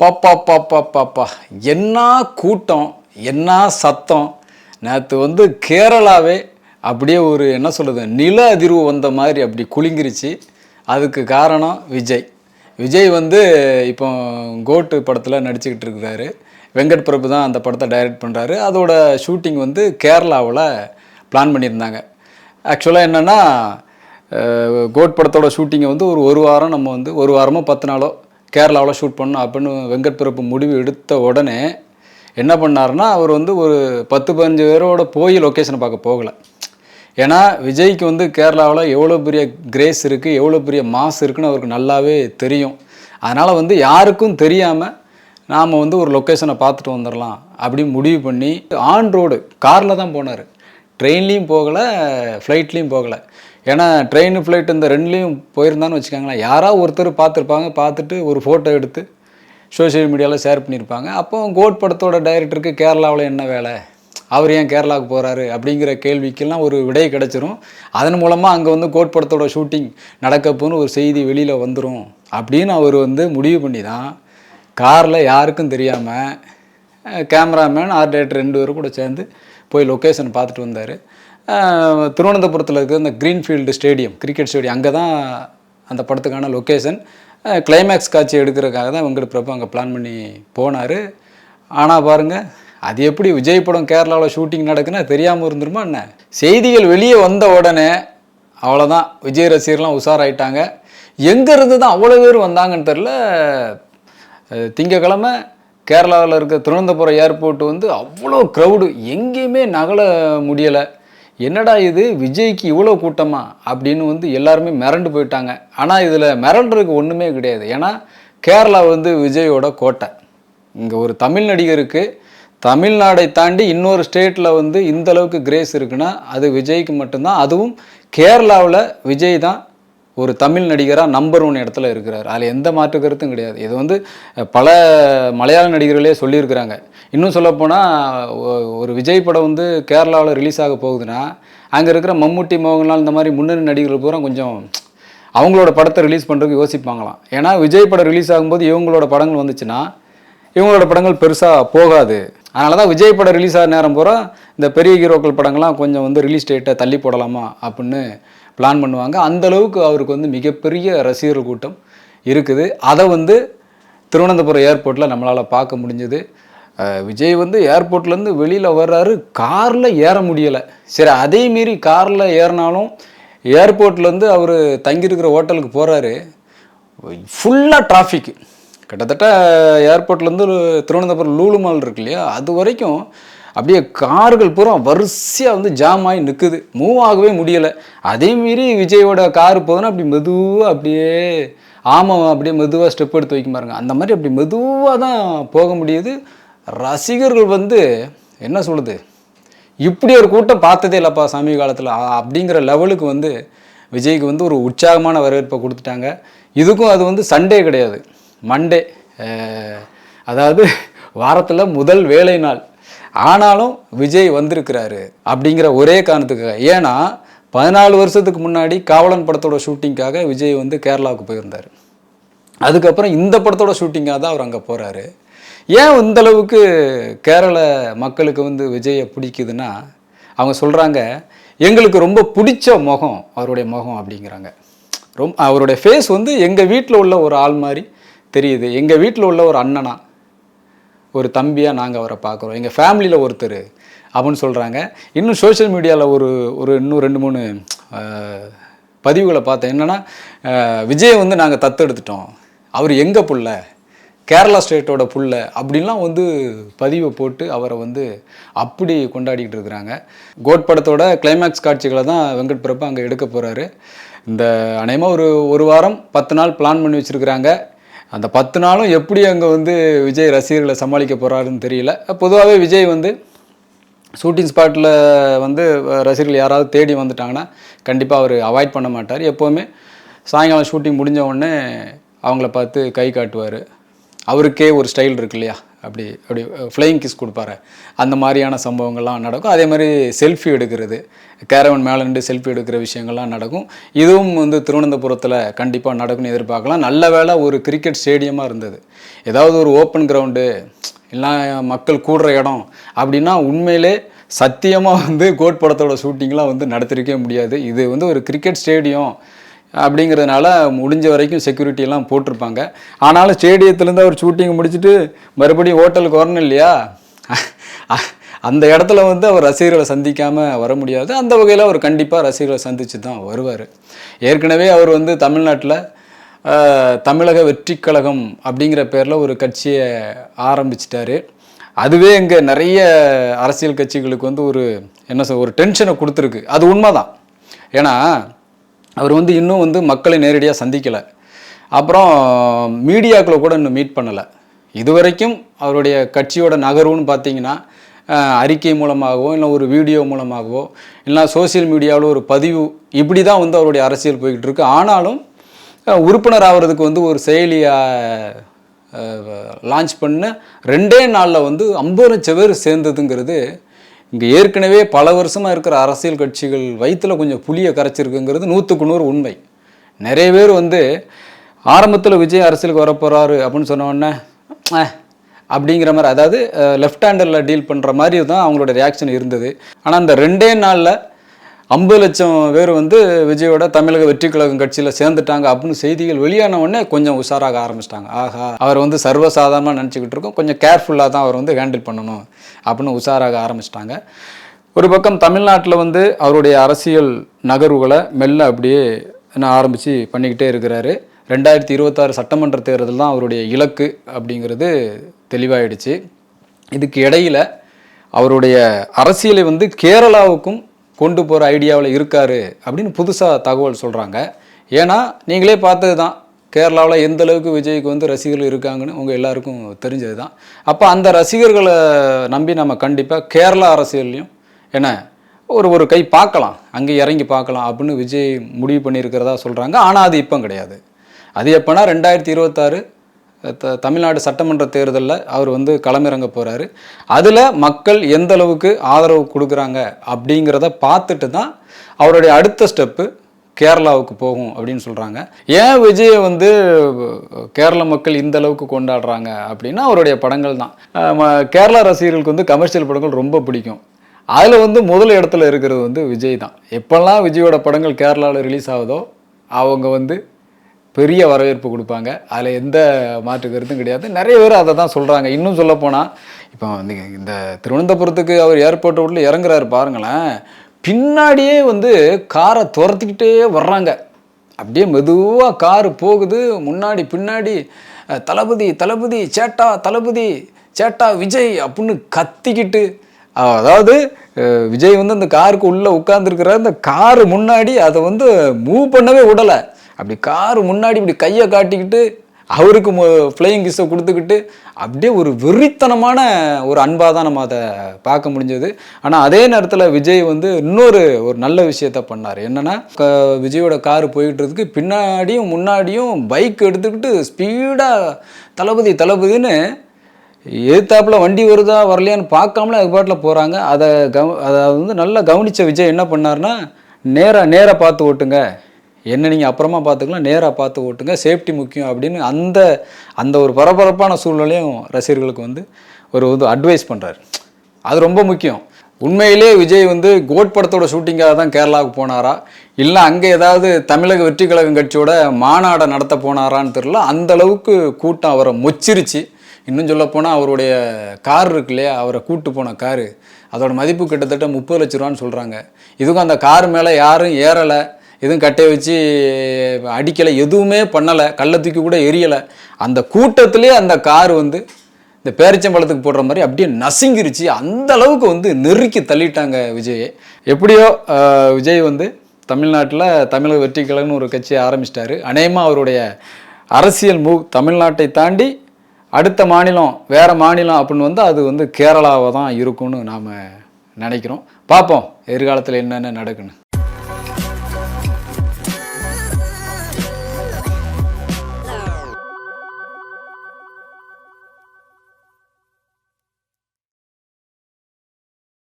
பாப்பா பாப்பா பாப்பா என்ன கூட்டம் என்ன சத்தம்? நேற்று வந்து கேரளாவே அப்படியே ஒரு என்ன சொல்கிறது நில அதிர்வு வந்த மாதிரி அப்படி குலுங்கிருச்சு. அதுக்கு காரணம் விஜய். விஜய் வந்து இப்போ கோட்டு படத்தில் நடிச்சுக்கிட்டு இருக்கிறாரு. வெங்கட் பிரபு தான் அந்த படத்தை டைரக்ட் பண்ணுறாரு அதோட ஷூட்டிங் வந்து கேரளாவில் பிளான் பண்ணியிருந்தாங்க. ஆக்சுவலாக என்னென்னா கோட் படத்தோட ஷூட்டிங்கை வந்து ஒரு ஒரு வாரம் நம்ம வந்து ஒரு வாரமோ பத்து நாளோ கேரளாவில் ஷூட் பண்ணணும் அப்படின்னு வெங்கட் பிறப்பு முடிவு எடுத்த உடனே என்ன பண்ணாருன்னா அவர் வந்து ஒரு பத்து பதினஞ்சு பேரோட போய் லொக்கேஷனை பார்க்க போகலை. ஏன்னா விஜய்க்கு வந்து கேரளாவில் எவ்வளோ பெரிய கிரேஸ் இருக்குது எவ்வளோ பெரிய மாஸ் இருக்குன்னு அவருக்கு நல்லாவே தெரியும். அதனால் வந்து யாருக்கும் தெரியாமல் நாம் வந்து ஒரு லொக்கேஷனை பார்த்துட்டு வந்துடலாம் அப்படின்னு முடிவு பண்ணி ஆன் ரோடு காரில் தான் போனார். ட்ரெயின்லேயும் போகலை ஃப்ளைட்லேயும் போகலை. ஏன்னா ட்ரெயின் ஃப்ளைட் இந்த ரெண்டுலேயும் போயிருந்தான்னு வச்சுக்கோங்களேன். யாராவது ஒருத்தர் பார்த்துருப்பாங்க பார்த்துட்டு ஒரு ஃபோட்டோ எடுத்து சோஷியல் மீடியாவில் ஷேர் பண்ணியிருப்பாங்க. அப்போ கோட் படத்தோட டைரக்டருக்கு கேரளாவில் என்ன வேலை? அவர் ஏன் கேரளாவுக்கு போகிறாரு அப்படிங்கிற கேள்விக்கெல்லாம் ஒரு விடை கிடச்சிரும். அதன் மூலமாக அங்கே வந்து கோட் படத்தோட ஷூட்டிங் நடக்கப்போன்னு ஒரு செய்தி வெளியில் வந்துடும் அப்படின்னு அவர் வந்து முடிவு பண்ணி தான் காரில் யாருக்கும் தெரியாமல் கேமராமேன் ஆர்ட் டேரக்டர் ரெண்டு பேரும் கூட சேர்ந்து போய் லொக்கேஷன் பார்த்துட்டு வந்தார். திருவனந்தபுரத்தில் இருக்கிற இந்த க்ரீன்ஃபீல்டு ஸ்டேடியம் கிரிக்கெட் ஸ்டேடியம் அங்கே தான் அந்த படத்துக்கான லொக்கேஷன் கிளைமேக்ஸ் காட்சி எடுக்கிறதுக்காக தான் வெங்கட் பிரபு அங்கே பிளான் பண்ணி போனார். ஆனால் பாருங்கள் அது எப்படி விஜய் படம் கேரளாவில் ஷூட்டிங் நடக்குன்னா தெரியாமல் இருந்துருமா என்ன? செய்திகள் வெளியே வந்த உடனே அவ்வளோதான் விஜய் ரசிகர்லாம் உஷாராயிட்டாங்க. எங்கேருந்து தான் அவ்வளோ பேர் வந்தாங்கன்னு தெரில திங்கக்கிழமை கேரளாவில் இருக்க திருவனந்தபுரம் ஏர்போர்ட் வந்து அவ்வளோ க்ரௌடு எங்கேயுமே நகல முடியலை. என்னடா இது? விஜய்க்கு இவ்வளோ கூட்டமா? அப்படின்னு வந்து எல்லாருமே மிரண்டு போயிட்டாங்க. ஆனால் இதில் மிரண்டுறதுக்கு ஒன்றுமே கிடையாது. ஏன்னா கேரளா வந்து விஜயோட கோட்டை. இங்கே ஒரு தமிழ் நடிகருக்கு தமிழ்நாடை தாண்டி இன்னொரு ஸ்டேட்டில் வந்து இந்த அளவுக்கு கிரேஸ் இருக்குன்னா அது விஜய்க்கு மட்டும்தான். அதுவும் கேரளாவில் விஜய் தான் ஒரு தமிழ் நடிகராக நம்பர் ஒன் இடத்துல இருக்கிறார். அதில் எந்த மாற்று கருத்தும் கிடையாது. இது வந்து பல மலையாள நடிகர்களே சொல்லியிருக்கிறாங்க. இன்னும் சொல்லப்போனால் ஒரு விஜய் படம் வந்து கேரளாவில் ரிலீஸ் ஆக போகுதுன்னா அங்கே இருக்கிற மம்முட்டி மோகன்லால் இந்த மாதிரி முன்னணி நடிகர்கள் பூரா கொஞ்சம் அவங்களோட படத்தை ரிலீஸ் பண்ணுறதுக்கு யோசிப்பாங்களாம். ஏன்னா விஜய் படம் ரிலீஸ் ஆகும்போது இவங்களோட படங்கள் வந்துச்சுன்னா இவங்களோட படங்கள் பெருசாக போகாது. அதனால தான் விஜய் படம் ரிலீஸ் ஆகிற நேரம் பூரா இந்த பெரிய ஹீரோக்கள் படங்கள்லாம் கொஞ்சம் வந்து ரிலீஸ் டேட்டை தள்ளி போடலாமா அப்படின்னு பிளான் பண்ணுவாங்க. அந்த அளவுக்கு அவருக்கு வந்து மிகப்பெரிய ரசிகர்கள் கூட்டம் இருக்குது. அதை வந்து திருவனந்தபுரம் ஏர்போர்ட்டில் நம்மளால் பார்க்க முடிஞ்சது. விஜய் வந்து ஏர்போர்ட்லேருந்து வெளியில் வர்றாரு. காரில் ஏற முடியலை. சரி அதே மீறி காரில் ஏறினாலும் ஏர்போர்ட்லேருந்து அவர் தங்கியிருக்கிற ஹோட்டலுக்கு போகிறாரு ஃபுல்லாக டிராஃபிக் கிட்டத்தட்ட ஏர்போர்ட்லேருந்து திருவனந்தபுரம் லூலு மால் இருக்கு இல்லையா? அது வரைக்கும் அப்படியே கார்கள் பூரா வரிசையாக வந்து ஜாம் ஆகி நிற்குது மூவ் ஆகவே முடியலை. அதே மீறி விஜயோட கார் போதுன்னா அப்படி மெதுவாக அப்படியே ஆமாம் அப்படியே மெதுவாக ஸ்டெப் எடுத்து வைக்க பாருங்க. அந்த மாதிரி அப்படி மெதுவாக தான் போக முடியுது. ரசிகர்கள் வந்து என்ன சொல்லுது இப்படி ஒரு கூட்டம் பார்த்ததே இல்லைப்பா சமீப காலத்தில். அப்படிங்கிற லெவலுக்கு வந்து விஜய்க்கு வந்து ஒரு உற்சாகமான வரவேற்பை கொடுத்துட்டாங்க. இதுக்கும் அது வந்து சண்டே கிடையாது. மண்டே அதாவது வாரத்தில் முதல் வேலை நாள். ஆனாலும் விஜய் வந்திருக்கிறாரு அப்படிங்கிற ஒரே காரணத்துக்காக. ஏன்னா பதினாலு வருஷத்துக்கு முன்னாடி காவலன் படத்தோட ஷூட்டிங்காக விஜய் வந்து கேரளாவுக்கு போயிருந்தார். அதுக்கப்புறம் இந்த படத்தோட ஷூட்டிங்காக தான் அவர் அங்கே போகிறாரு ஏன் இந்த அளவுக்கு கேரள மக்களுக்கு வந்து விஜயை பிடிக்குதுன்னா அவங்க சொல்கிறாங்க எங்களுக்கு ரொம்ப பிடிச்ச முகம் அவருடைய முகம் அப்படிங்கிறாங்க. ரொம்ப அவருடைய ஃபேஸ் வந்து எங்கள் வீட்டில் உள்ள ஒரு ஆள் மாதிரி தெரியுது. எங்கள் வீட்டில் உள்ள ஒரு அண்ணனா ஒரு தம்பியாக நாங்கள் அவரை பார்க்குறோம். எங்கள் ஃபேமிலியில் ஒருத்தர் அப்படின்னு சொல்கிறாங்க இன்னும் சோஷியல் மீடியாவில் ஒரு ஒரு இன்னும் ரெண்டு மூணு பதிவுகளை பார்த்தேன். என்னென்னா விஜய் வந்து நாங்கள் தத்தெடுத்துட்டோம் அவர் எங்கள் புள்ள? கேரளா ஸ்டேட்டோட புள்ள அப்படின்லாம் வந்து பதிவை போட்டு அவரை வந்து அப்படி கொண்டாடிக்கிட்டு இருக்கிறாங்க. கோட் படத்தோட கிளைமேக்ஸ் காட்சிகளை தான் வெங்கட் பிரபு அங்கே எடுக்க போகிறாரு இந்த அநேகமாக ஒரு ஒரு வாரம் பத்து நாள் பிளான் பண்ணி வச்சுருக்கிறாங்க. அந்த பத்து நாளும் எப்படி அங்கே வந்து விஜய் ரசிகர்களை சமாளிக்க போகிறாருன்னு தெரியல. பொதுவாகவே விஜய் வந்து ஷூட்டிங் ஸ்பாட்டில் வந்து ரசிகர்கள் யாராவது தேடி வந்துட்டாங்கன்னா கண்டிப்பாக அவர் அவாய்ட் பண்ண மாட்டார். எப்போவுமே சாயங்காலம் ஷூட்டிங் முடிஞ்ச உடனே அவங்கள பார்த்து கை காட்டுவார். அவருக்கே ஒரு ஸ்டைல் இருக்கு இல்லையா? அப்படி அப்படி ஃப்ளையிங் கிஸ் கொடுப்பாரு. அந்த மாதிரியான சம்பவங்கள்லாம் நடக்கும். அதே மாதிரி செல்ஃபி எடுக்கிறது. கேரவன் மேலே நின்று செல்ஃபி எடுக்கிற விஷயங்கள்லாம் நடக்கும். இதுவும் வந்து திருவனந்தபுரத்தில் கண்டிப்பாக நடக்கும்னு எதிர்பார்க்கலாம். நல்ல வேளை ஒரு கிரிக்கெட் ஸ்டேடியமாக இருந்தது. ஏதாவது ஒரு ஓப்பன் கிரவுண்டு இல்லை மக்கள் கூடுற இடம் அப்படின்னா உண்மையிலே சத்தியமாக வந்து கோட் படத்தோட ஷூட்டிங்லாம் வந்து நடத்திருக்கவே முடியாது. இது வந்து ஒரு கிரிக்கெட் ஸ்டேடியம் அப்படிங்கிறதுனால முடிஞ்ச வரைக்கும் செக்யூரிட்டியெல்லாம் போட்டிருப்பாங்க. ஆனாலும் ஸ்டேடியத்துலேருந்து அவர் ஷூட்டிங் முடிச்சுட்டு மறுபடியும் ஹோட்டலுக்கு வரணும் இல்லையா? அந்த இடத்துல வந்து அவர் ரசிகர்களை சந்திக்காமல் வர முடியாது. அந்த வகையில் அவர் கண்டிப்பாக ரசிகர்களை சந்தித்து தான் வருவார். ஏற்கனவே அவர் வந்து தமிழ்நாட்டில் தமிழக வெற்றிக் கழகம் அப்படிங்கிற பேரில் ஒரு கட்சியை ஆரம்பிச்சிட்டாரு. அதுவே இங்கே நிறைய அரசியல் கட்சிகளுக்கு வந்து ஒரு என்ன சொல் ஒரு டென்ஷனை கொடுத்துருக்கு. அது உண்மைதான். ஏன்னா அவர் வந்து இன்னும் வந்து மக்களை நேரடியாக சந்திக்கலை. அப்புறம் மீடியாக்களை கூட இன்னும் மீட் பண்ணலை. இதுவரைக்கும் அவருடைய கட்சியோட நகர்வுன்னு பார்த்தீங்கன்னா அறிக்கை மூலமாகவோ இல்லை ஒரு வீடியோ மூலமாகவோ இல்லை சோஷியல் மீடியாவில் ஒரு பதிவு இப்படி தான் வந்து அவருடைய அரசியல் போய்கிட்டு இருக்கு ஆனாலும் உறுப்பினர் ஆகிறதுக்கு வந்து ஒரு செயலியை லான்ச் பண்ண ரெண்டே நாளில் வந்து ஐம்பது லட்சம் பேர் சேர்ந்ததுங்கிறது இங்கே ஏற்கனவே பல வருஷமாக இருக்கிற அரசியல் கட்சிகள் வயிற்றில் கொஞ்சம் புளியை கரைச்சிருக்குங்கிறது நூற்றுக்கு நூறு உண்மை. நிறைய பேர் வந்து ஆரம்பத்தில் விஜய் அரசியலுக்கு வரப்போகிறாரு அப்படின்னு சொன்னோடனே அப்படிங்கிற மாதிரி அதாவது லெஃப்ட் ஹேண்டரில் டீல் பண்ணுற மாதிரி தான் அவங்களோட ரியாக்ஷன் இருந்தது. ஆனால் அந்த ரெண்டே நாளில் ஐம்பது லட்சம் பேர் வந்து விஜயோட தமிழக வெற்றி கழகம் கட்சியில் சேர்ந்துட்டாங்க அப்படின்னு செய்திகள் வெளியான உடனே கொஞ்சம் உஷாராக ஆரம்பிச்சிட்டாங்க. ஆஹா அவர் வந்து சர்வசாதாரணமாக நினச்சிக்கிட்டு இருக்கோம். கொஞ்சம் கேர்ஃபுல்லாக தான் அவர் வந்து ஹேண்டில் பண்ணணும் அப்படின்னு உஷாராக ஆரம்பிச்சிட்டாங்க. ஒரு பக்கம் தமிழ்நாட்டில் வந்து அவருடைய அரசியல் நகர்வுகளை மெல்ல அப்படியே என்ன ஆரம்பித்து பண்ணிக்கிட்டே இருக்கிறாரு. ரெண்டாயிரத்தி இருபத்தாறு சட்டமன்ற தேர்தல் தான் அவருடைய இலக்கு அப்படிங்கிறது தெளிவாயிடுச்சு. இதுக்கு இடையில் அவருடைய அரசியலை வந்து கேரளாவுக்கும் கொண்டு போகிற ஐடியாவில் இருக்காரு அப்படின்னு புதுசாக தகவல் சொல்கிறாங்க ஏன்னா நீங்களே பார்த்தது தான் கேரளாவில் எந்த அளவுக்கு விஜய்க்கு வந்து ரசிகர்கள் இருக்காங்கன்னு உங்கள் எல்லாருக்கும் தெரிஞ்சது தான் அப்போ அந்த ரசிகர்களை நம்பி நம்ம கண்டிப்பாக கேரளா அரசியல்லையும் என்ன ஒரு ஒரு கை பார்க்கலாம். அங்கே இறங்கி பார்க்கலாம் அப்படின்னு விஜய் முடிவு பண்ணியிருக்கிறதா சொல்கிறாங்க ஆனால் அது இப்போ கிடையாது. அது எப்போனா ரெண்டாயிரத்தி இருபத்தாறு த தமிழ்நாடு சட்டமன்ற தேர்தலில் அவர் வந்து களமிறங்க போகிறாரு அதில் மக்கள் எந்த அளவுக்கு ஆதரவு கொடுக்குறாங்க அப்படிங்கிறத பார்த்துட்டு தான் அவருடைய அடுத்த ஸ்டெப்பு கேரளாவுக்கு போகும் அப்படின்னு சொல்கிறாங்க ஏன் விஜயை வந்து கேரள மக்கள் இந்த அளவுக்கு கொண்டாடுறாங்க அப்படின்னா அவருடைய படங்கள் தான். கேரளா ரசிகர்களுக்கு வந்து கமர்ஷியல் படங்கள் ரொம்ப பிடிக்கும். அதில் வந்து முதல் இடத்துல இருக்கிறது வந்து விஜய் தான். எப்போல்லாம் விஜயோட படங்கள் கேரளாவில் ரிலீஸ் ஆகுதோ அவங்க வந்து பெரிய வரவேற்பு கொடுப்பாங்க. அதில் எந்த மாற்று கருத்தும் கிடையாது. நிறைய பேர் அதை தான் சொல்கிறாங்க இன்னும் சொல்லப்போனால் இப்போ வந்து இந்த திருவனந்தபுரத்துக்கு அவர் ஏர்போர்ட் உள்ள இறங்குறாரு பாருங்களேன். பின்னாடியே வந்து காரை துரத்திக்கிட்டே வர்றாங்க. அப்படியே மெதுவாக காரு போகுது. முன்னாடி பின்னாடி தளபதி தளபதி சேட்டா தளபதி சேட்டா விஜய் அப்படின்னு கத்திக்கிட்டு அதாவது விஜய் வந்து அந்த காருக்கு உள்ளே உட்காந்துருக்கிறார் அந்த காரு முன்னாடி அதை வந்து மூவ் பண்ணவே விடலை. அப்படி காரு முன்னாடி இப்படி கையை காட்டிக்கிட்டு அவருக்கு ஃப்ளையிங் கிஸ்ஸை கொடுத்துக்கிட்டு அப்படியே ஒரு வெறித்தனமான ஒரு அன்பாக தான் நம்ம அதை பார்க்க முடிஞ்சது. ஆனால் அதே நேரத்தில் விஜய் வந்து இன்னொரு ஒரு நல்ல விஷயத்த பண்ணார். என்னென்னா விஜயோட காரு போயிட்டுருக்கு பின்னாடியும் முன்னாடியும் பைக் எடுத்துக்கிட்டு ஸ்பீடாக தளபதி தளபதின்னு எதிர்த்தாப்புல வண்டி வருதா வரலையான்னு பார்க்காமலே அது பாட்டில் போகிறாங்க அதை கவ அதை வந்து நல்லா கவனித்த விஜய் என்ன பண்ணார்னா நேராக நேராக பார்த்து ஓட்டுங்க. என்ன நீங்கள் அப்புறமா பார்த்துக்கலாம் நேராக பார்த்து ஓட்டுங்க. சேஃப்டி முக்கியம் அப்படின்னு அந்த அந்த ஒரு பரபரப்பான சூழ்நிலையும் ரசிகர்களுக்கு வந்து ஒரு வந்து அட்வைஸ் பண்ணுறாரு அது ரொம்ப முக்கியம். உண்மையிலே விஜய் வந்து கோட் படத்தோட ஷூட்டிங்காக தான் கேரளாவுக்கு போனாரா? இல்லை அங்கே ஏதாவது தமிழக வெற்றி கழகம் கட்சியோட மாநாடை நடத்த போனாரான்னு தெரியல. அந்த அளவுக்கு கூட்டம் அவரை மொச்சிருச்சு. இன்னும் சொல்லப்போனால் அவருடைய கார் இருக்கு இல்லையா? அவரை கூட்டு போன காரு. அதோட மதிப்பு கிட்டத்தட்ட முப்பது லட்ச ரூபான்னு சொல்கிறாங்க இதுக்கும் அந்த கார் மேலே யாரும் ஏறலை. எதுவும் கட்டையை வச்சு அடிக்கலை எதுவுமே பண்ணலை கள்ள தூக்கி கூட எரியலை. அந்த கூட்டத்திலே அந்த கார் வந்து இந்த பேரிச்சம்பழத்துக்கு போடுற மாதிரி அப்படியே நசுங்கிருச்சு. அந்த அளவுக்கு வந்து நெருக்கி தள்ளிட்டாங்க விஜயை. எப்படியோ விஜய் வந்து தமிழ்நாட்டில் தமிழக வெற்றிக்கலன்னு ஒரு கட்சியை ஆரம்பிச்சிட்டாரு. அநேகமாக அவருடைய அரசியல் மூவ் தமிழ்நாட்டை தாண்டி அடுத்த மாநிலம் வேறு மாநிலம் அப்படின்னு வந்து அது வந்து கேரளாவை தான் இருக்கும்னு நாம் நினைக்கிறோம். பார்ப்போம் எதிர்காலத்தில் என்னென்ன நடக்குன்னு.